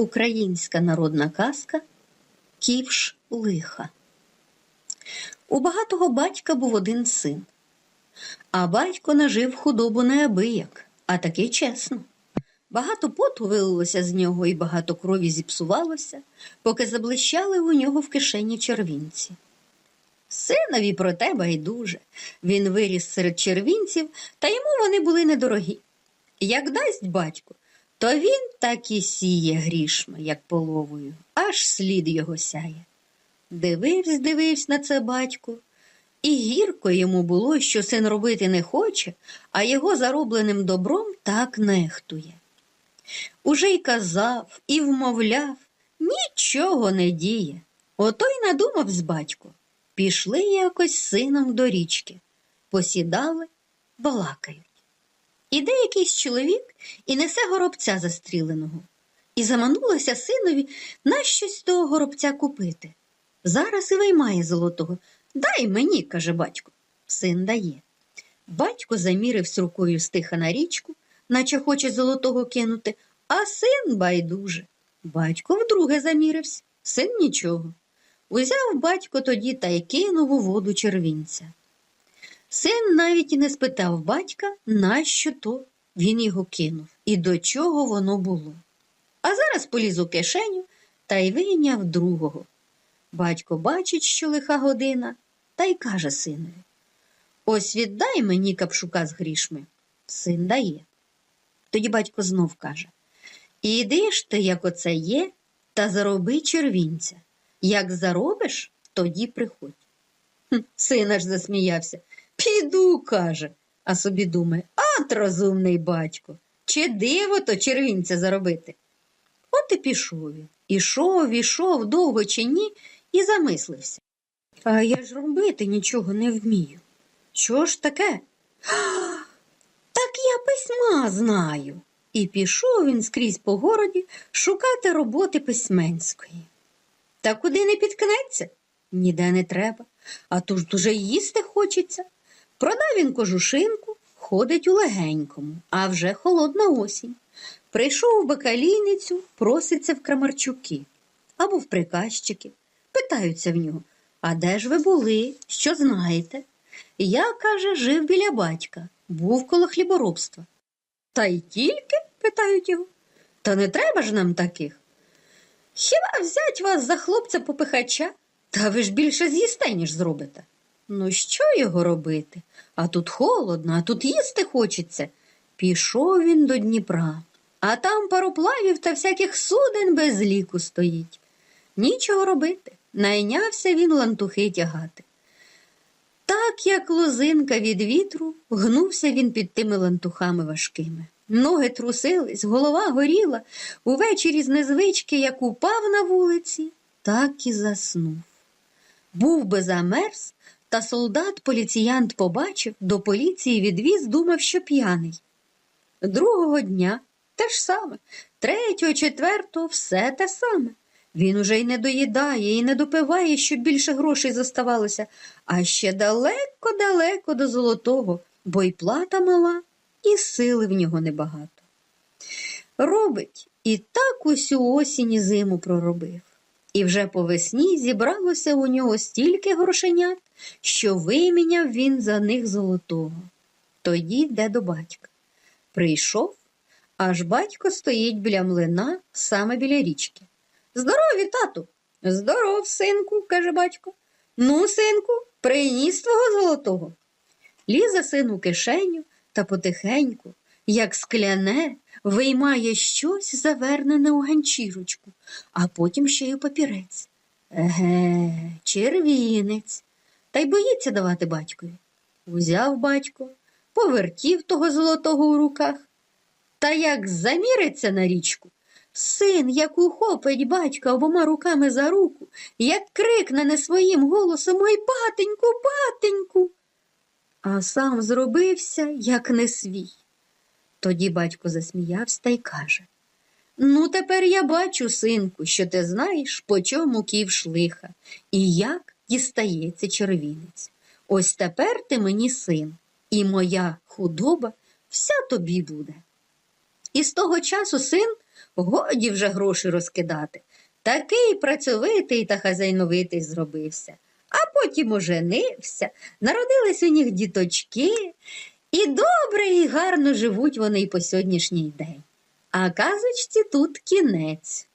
Українська народна казка Ківш лиха. У багатого батька був один син, а батько нажив худобу неабияк, а таки чесно. Багато поту вилилося з нього і багато крові зіпсувалося, поки заблищали у нього в кишені червінці. Синові про те байдуже. Він виріс серед червінців, та йому вони були недорогі. Як дасть батько, то він так і сіє грішми, як половою, аж слід його сяє. Дивився, дивився на це батько, і гірко йому було, що син робити не хоче, а його заробленим добром так нехтує. Уже й казав, і вмовляв, нічого не діє. Ото й надумав з батько. Пішли якось з сином до річки, посідали, балакають. Іде якийсь чоловік і несе горобця застріленого. І заманулася синові на щось того горобця купити. Зараз і виймає золотого. Дай мені, каже батько. Син дає. Батько замірився рукою стиха на річку, наче хоче золотого кинути, а син байдуже. Батько вдруге замірився, син нічого. Узяв батько тоді та й кинув у воду червінця. Син навіть і не спитав батька, нащо то він його кинув і до чого воно було. А зараз поліз у кишеню та й вийняв другого. Батько бачить, що лиха година, та й каже синові Ось віддай мені капшука з грішми. Син дає. Тоді батько знов каже Іди ж ти, як оце є, та зароби червінця. Як заробиш, тоді приходь. Син аж засміявся. Піду, каже, а собі думає, от розумний батько, чи диво то червінця заробити. От і пішов він. Ішов, ішов, довго чи ні, і замислився. А я ж робити нічого не вмію. Що ж таке? Так я письма знаю. І пішов він скрізь по городі шукати роботи письменської. Та куди не підкнеться? Ніде не треба, а то ж дуже їсти хочеться. Продав він кожушинку, ходить у легенькому, а вже холодна осінь. Прийшов у бакалійницю, проситься в крамарчуки або в приказчики. Питаються в нього, а де ж ви були? Що знаєте? Я, каже, жив біля батька, був коло хліборобства. Та й тільки? питають його. Та не треба ж нам таких. Хіба взять вас за хлопця попихача? Та ви ж більше з'їсте, ніж зробите. Ну, що його робити? А тут холодно, а тут їсти хочеться. Пішов він до Дніпра, а там пароплавів та всяких суден без ліку стоїть. Нічого робити. Найнявся він лантухи тягати. Так, як лозинка від вітру, гнувся він під тими лантухами важкими. Ноги трусились, голова горіла, увечері з незвички, як упав на вулиці, так і заснув. Був би замерз, та солдат поліціянт побачив, до поліції відвіз, думав, що п'яний. Другого дня те ж саме, третього, четвертого все те саме. Він уже й не доїдає, і не допиває, щоб більше грошей зоставалося, а ще далеко-далеко до золотого, бо й плата мала, і сили в нього небагато. Робить і так усю осінь і зиму проробив. І вже по весні зібралося у нього стільки грошенят, що виміняв він за них золотого. Тоді йде до батька. Прийшов, аж батько стоїть біля млина саме біля річки. Здорові, тату. Здоров, синку, каже батько. Ну, синку, приніс твого золотого. Лізе син у кишеню та потихеньку, як скляне, виймає щось завернене у ганчірочку, а потім ще й у папірець. Еге, червінець. Та й боїться давати батькові. Узяв батько, повертів того золотого у руках. Та як заміриться на річку, Син, як ухопить батька обома руками за руку, як крикне не своїм голосом Ой, батеньку, батеньку, а сам зробився, як не свій. Тоді батько засміявся та й каже Ну, тепер я бачу, синку, що ти знаєш, по чому ківш лиха, і як дістається червінець. Ось тепер ти мені син, і моя худоба вся тобі буде. І з того часу син Годі вже гроші розкидати. Такий працьовитий та хазяйновитий зробився. А потім оженився, народились у них діточки, і добре, і гарно живуть вони й по сьогоднішній день. А казочці тут кінець.